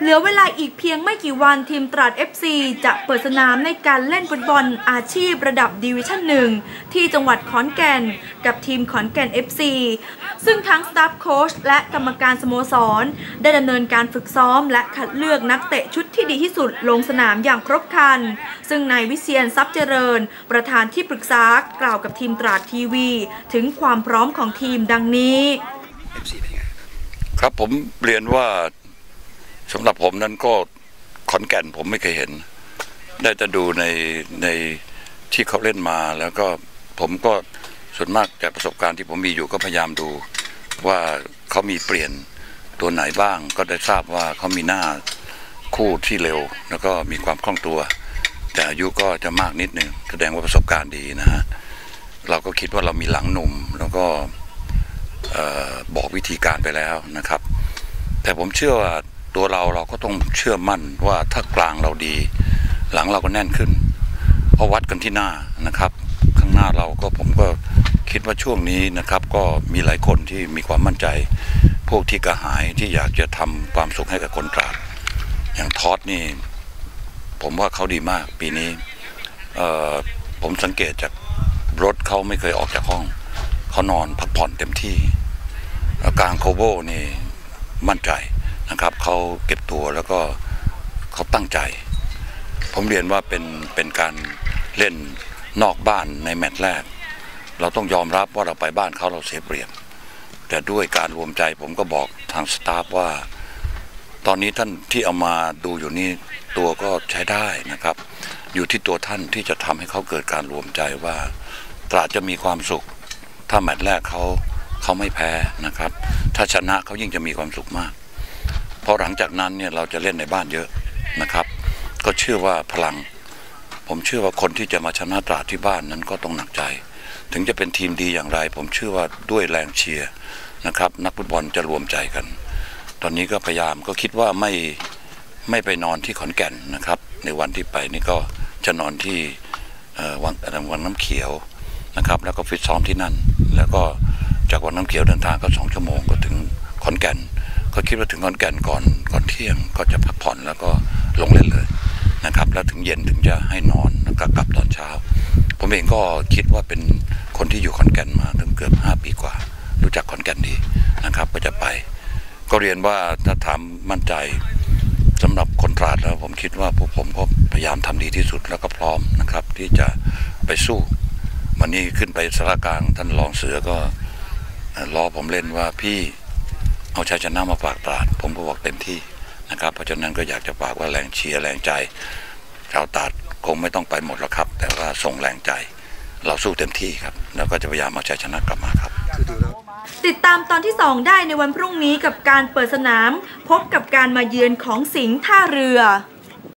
เหลือเวลาอีกเพียงไม่กี่วันทีมตราด FC จะเปิดสนามในการเล่นฟุตบอลอาชีพระดับดิวิชั่นหนึ่งที่จังหวัดขอนแก่น กับทีมขอนแก่น FC ซึ่งทั้งสตาฟโค้ชและกรรมการสโมสร ได้ดำเนินการฝึกซ้อม และคัดเลือกนักเตะชุดที่ดีที่สุดลงสนามอย่างครบครัน ซึ่งนายวิเชียนทรัพย์เจริญ ประธานที่ปรึกษากล่าวกับทีมตราดทีวี ถึงความพร้อมของทีมดังนี้ครับผมเรียนว่า สำหรับผมนั้นก็ขอนแก่นผมไม่เคยเห็น ได้แต่ดูในในที่เขาเล่นมาแล้วก็ผมก็ส่วนมากจากประสบการณ์ที่ผมมีอยู่ก็พยายามดูว่าเขามีเปลี่ยนตัวไหนบ้าง ก็ได้ทราบว่าเขามีหน้าคู่ที่เร็ว แล้วก็มีความคล่องตัว แต่อายุก็จะมากนิดนึงแสดงว่าประสบการณ์ดีนะฮะเราก็คิดว่าเรามีหลังหนุ่ม แล้วก็บอกวิธีการไปแล้วนะครับ แต่ผมเชื่อว่า ตัวเราเราก็ต้องเชื่อมั่นว่าถ้ากลางเราดี หลังเราก็แน่นขึ้น เพราะวัดกันที่หน้านะครับ ข้างหน้าเราก็ผมก็คิดว่าช่วงนี้นะครับ ก็มีหลายคนที่มีความมั่นใจ พวกที่กระหายที่อยากจะทำความสุขให้กับคนตราดอย่างทอดนี่ ผมว่าเขาดีมากปีนี้เออผมสังเกตจากรถเขาไม่เคยออกจากห้อง เขานอนพักผ่อนเต็มที่กลางโคโบนี่มั่นใจ นะครับเขาเก็บตัวแล้วก็เขาตั้งใจ ผมเรียนว่าเป็นเป็นการเล่นนอกบ้านในแมตช์แรก เราต้องยอมรับว่าเราไปบ้านเขาเราเสียเปรียบแต่ด้วยการรวมใจผมก็บอกทางสตาฟว่า ตอนนี้ท่านที่เอามาดูอยู่นี่ตัวก็ใช้ได้นะครับ อยู่ที่ตัวท่านที่จะทำให้เขาเกิดการรวมใจว่าตราดจะมีความสุข ถ้าแมตช์แรกเขาเขาไม่แพ้นะครับ ถ้าชนะเขายิ่งจะมีความสุขมาก ราะหลังจากนั้นเนี่ยเราจะเล่นในบ้านเยอะนะครับ ก็เชื่อว่าพลัง ผมเชื่อว่าคนที่จะมาชนะตราดที่บ้านนั้นก็ต้องหนักใจ ถึงจะเป็นทีมดีอย่างไร ผมเชื่อว่าด้วยแรงเชียร์นะครับ นักฟุตบอลจะรวมใจกัน ตอนนี้ก็พยายามก็คิดว่าไม่ไม่ไปนอนที่ขอนแก่นนะครับ ในวันที่ไปนี่ก็จะนอนที่วังวังน้ำเขียวนะครับ แล้วก็ฟิตซ้อมที่นั่น แล้วก็จากวังน้ำเขียวเดินทางก็สองชั่วโมงก็ถึงขอนแก่น ก็คิดว่าถึงขอนแก่นก่อนก่อนเที่ยงก็จะพักผ่อนแล้วก็ลงเล่นเลยนะครับ แล้วถึงเย็นถึงจะให้นอนแล้วก็กลับตอนเช้า ผมเองก็คิดว่าเป็นคนที่อยู่ขอนแก่นมาถึงเกือบห้าปีกว่า รู้จักขอนแก่นดีนะครับ ก็จะไป ก็เรียนว่าถ้าถามมั่นใจสำหรับคนตราดแล้วผมคิดว่าพวกผมก็พยายามทำดีที่สุดแล้วก็พร้อมนะครับ ที่จะไปสู้ วันนี้ขึ้นไปสารกลางท่านรองเสือก็เอ่อรอผมเล่นว่าพี่ เอาชัยชนะมาฝากตราด ผมก็บอกเต็มที่นะครับ เพราะฉะนั้นก็อยากจะฝากว่าแรงเชียร์แรงใจชาวตราดคงไม่ต้องไปหมดแล้วครับ แต่ว่าส่งแรงใจ เราสู้เต็มที่ครับ แล้วก็จะพยายามเอาชัยชนะกลับมาครับติดตามตอนที่ 2 ได้ในวันพรุ่งนี้กับการเปิดสนาม พบกับการมาเยือนของสิงห์ท่าเรือ